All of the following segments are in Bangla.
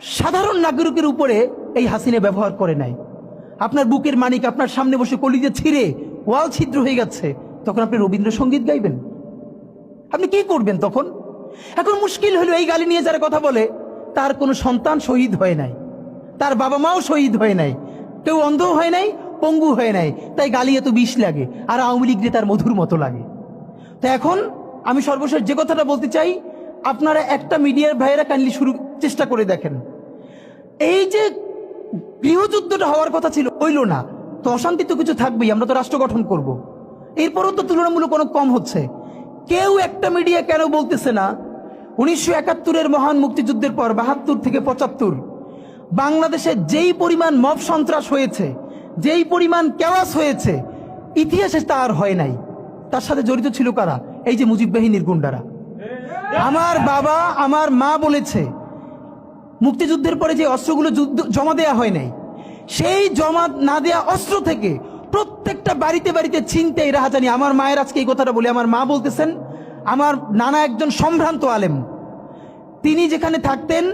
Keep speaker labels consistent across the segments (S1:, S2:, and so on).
S1: সাধারণ নাগরিকের উপরে এই হাসিনা ব্যবহার করে নাই। আপনার বুকের মানিক আপনার সামনে বসে কলিজে ছিঁড়ে ওয়াল ছিদ্র হয়ে গেছে। তখন আপনি রবীন্দ্রসঙ্গীত গাইবেন? আপনি কি করবেন তখন? এখন মুশকিল হলো এই গালি নিয়ে যারা কথা বলে, তার কোনো সন্তান শহীদ হয় নাই। তার বাবা মাও শহীদ হয় নাই। কেউ অন্ধ হয় নাই, পঙ্গু হয় নাই। তাই গালি এত বিষ লাগে, আর আওয়ামী লীগ তার মধুর মতো লাগে। তো এখন আমি সর্বশেষ যে কথাটা বলতে চাই, আপনারা একটা মিডিয়ার ভাইয়েরা কাইন্ডলি শুরু, চেষ্টা করে দেখেন। এই যে গৃহযুদ্ধটা হওয়ার কথা ছিল, হইল না। তো অশান্তি তো কিছু থাকবেই, আমরা তো রাষ্ট্র গঠন করব। এরপরও তো তুলনামূলক অনেক কম হচ্ছে। কেউ একটা মিডিয়া কেন বলতেছে না, উনিশশো একাত্তরের মহান মুক্তিযুদ্ধের পর বাহাত্তর থেকে পঁচাত্তর, বাংলাদেশে যেই পরিমাণ মব সন্ত্রাস হয়েছে, যেই পরিমাণ কেওয়াস হয়েছে, ইতিহাসে তা আর হয় নাই। তার সাথে জড়িত ছিল কারা? এই যে মুজিব বাহিনীর গুন্ডারা। আমার বাবা, আমার মা বলেছে মুক্তিযুদ্ধের পরে যে অস্ত্রগুলো যুদ্ধ, জমা দেয়া হয় নাই, সেই জমা না দেয়া অস্ত্র থেকে প্রত্যেকটা বাড়িতে বাড়িতে ছিনতে এই রাহাজানি। আমার মায়ের আজকে এই কথাটা বলি। আমার মা বলতেছেন, আমার নানা একজন সম্ভ্রান্ত আলেম, তিনি যেখানে থাকতেন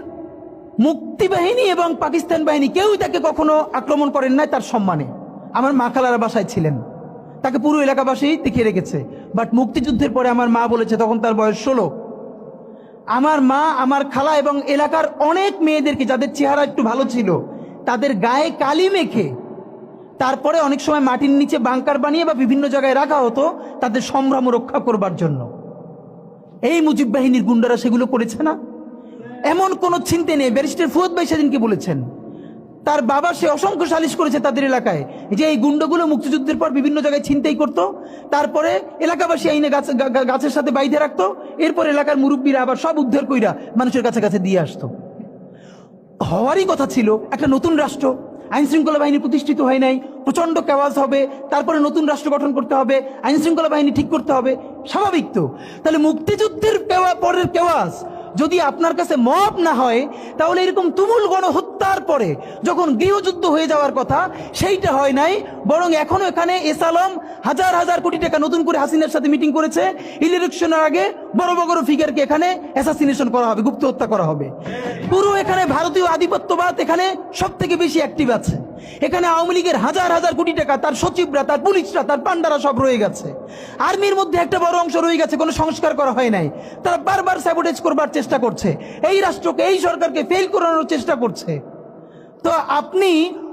S1: মুক্তিবাহিনী এবং পাকিস্তান বাহিনী কেউই তাকে কখনো আক্রমণ করেন নাই তার সম্মানে। আমার মা খালারা বাসায় ছিলেন। তাকে পুরো এলাকাবাসী দেখিয়ে রেখেছে। বাট মুক্তিযুদ্ধের পরে আমার মা বলেছে, তখন তার বয়স ষোলো। আমার মা, আমার খালা এবং এলাকার অনেক মেয়েদেরকে, যাদের চেহারা একটু ভালো ছিল, তাদের গায়ে কালি মেখে, তারপরে অনেক সময় মাটির নিচে বাংকার বানিয়ে বা বিভিন্ন জায়গায় রাখা হতো, তাদের সম্ভ্রম রক্ষা করবার জন্য। এই মুজিব বাহিনীর গুন্ডারা সেগুলো করেছে না? এমন কোনো চিন্তে নেই। ব্যারিস্টার ফুয়াদ ভাই সেদিনকে বলেছেন তার বাবা সে অসংখ্য সালিশ করেছে তাদের এলাকায়। যে এই গুন্ডগুলো মুক্তিযুদ্ধের পর বিভিন্ন জায়গায় ছিনতাই করত, তারপরে এলাকাবাসী আইনে গাছ গাছের সাথে বাইধে রাখতো, এরপর এলাকার মুরব্বীরা আবার সব উদ্ধার কইরা মানুষের কাছে কাছে দিয়ে আসতো। হওয়ারই কথা ছিল, একটা নতুন রাষ্ট্র আইন শৃঙ্খলা বাহিনী প্রতিষ্ঠিত হয় নাই প্রচণ্ড কেওয়াজ হবে, তারপরে নতুন রাষ্ট্র গঠন করতে হবে আইন শৃঙ্খলা বাহিনী ঠিক করতে হবে, স্বাভাবিক তো। তাহলে মুক্তিযুদ্ধের পরের কেওয়াজ যদি আপনার কাছে মব না হয়, তাহলে এরকম তুমুল গণহত্যার পরে যখন গৃহযুদ্ধ হয়ে যাওয়ার কথা, সেইটা হয় নাই, বরং এখনও এখানে এস আলম হাজার হাজার কোটি টাকা নতুন করে হাসিনার সাথে মিটিং করেছে। ইলেকশনের আগে বড় বড় ফিগারকে এখানে অ্যাসাসিনেশন করা হবে গুপ্ত হত্যা করা হবে। পুরো এখানে ভারতীয় আধিপত্যবাদ এখানে সব থেকে বেশি অ্যাক্টিভ আছে। এখানে আওয়ামী লীগের হাজার হাজার কোটি টাকা, তার সচিবরা, তার পুলিশরা, তার পান্ডারা সব রয়ে গেছে। আর্মির মধ্যে একটা বড় অংশ রয়ে গেছে, কোনো সংস্কার করা হয় নাই। তারা বারবার স্যাবোটেজ করবার চেষ্টা করছে। এই রাষ্ট্রকে, এই সরকারকে ফেল করানোর চেষ্টা করছে। তো আপনি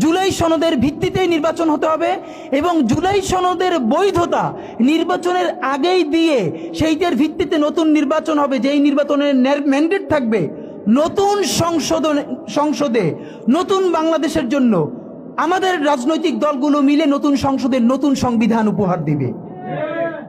S1: জুলাই সনদের ভিত্তিতেই নির্বাচন হতে হবে এবং জুলাই সনদের বৈধতা নির্বাচনের আগেই দিয়ে সেইটার ভিত্তিতে নতুন নির্বাচন হবে, যেই নির্বাচনের ম্যান্ডেট থাকবে নতুন সংশোধন, সংসদে, নতুন বাংলাদেশের জন্য। আমাদের রাজনৈতিক দলগুলো মিলে নতুন সংসদের নতুন সংবিধান উপহার দিবে।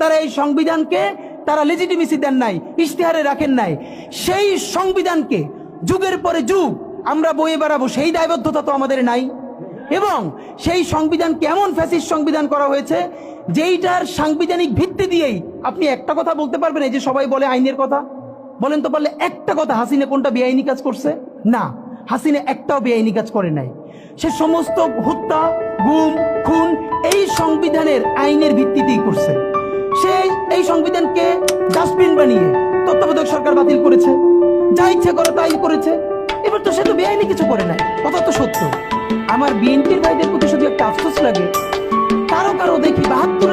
S1: তারা এই সংবিধানকে তারা লেজিটিমেসি দেন নাই, ইশতেহারে রাখেন নাই। সেই সংবিধানকে যুগের পরে যুগ আমরা বয়ে বেড়াবো, সেই দায়বদ্ধতা তো আমাদের নাই। এবং সেই সংবিধান কেমন ফ্যাসিস্ট সংবিধান করা হয়েছে, যেইটার সাংবিধানিক ভিত্তি দিয়েই আপনি একটা কথা বলতে পারবেন, এই যে সবাই বলে আইনের কথা। বলেন তো পারলে একটা কথা, হাসিনে কোনটা বেআইনি কাজ করছে? না, হাসিনে একটাও বেআইনি কাজ করে নাই। সে সমস্ত হত্যা, গুম, খুন এই সংবিধানের আইনের ভিত্তিতেই করছে। এই সংবিধানকে ডাস্টবিন বানিয়ে তত্ত্বাবধায়ক সরকার বাতিল করেছে। যা ইচ্ছে করে তাই করেছে। এবার তো সে তো বেআইনি কিছু করে নাই। কথা তো সত্য। আমার বিএনপির ভাইদের প্রতি শুধু একটা আফসোস লাগে। কারও কারও দেখি বাহাত্তরের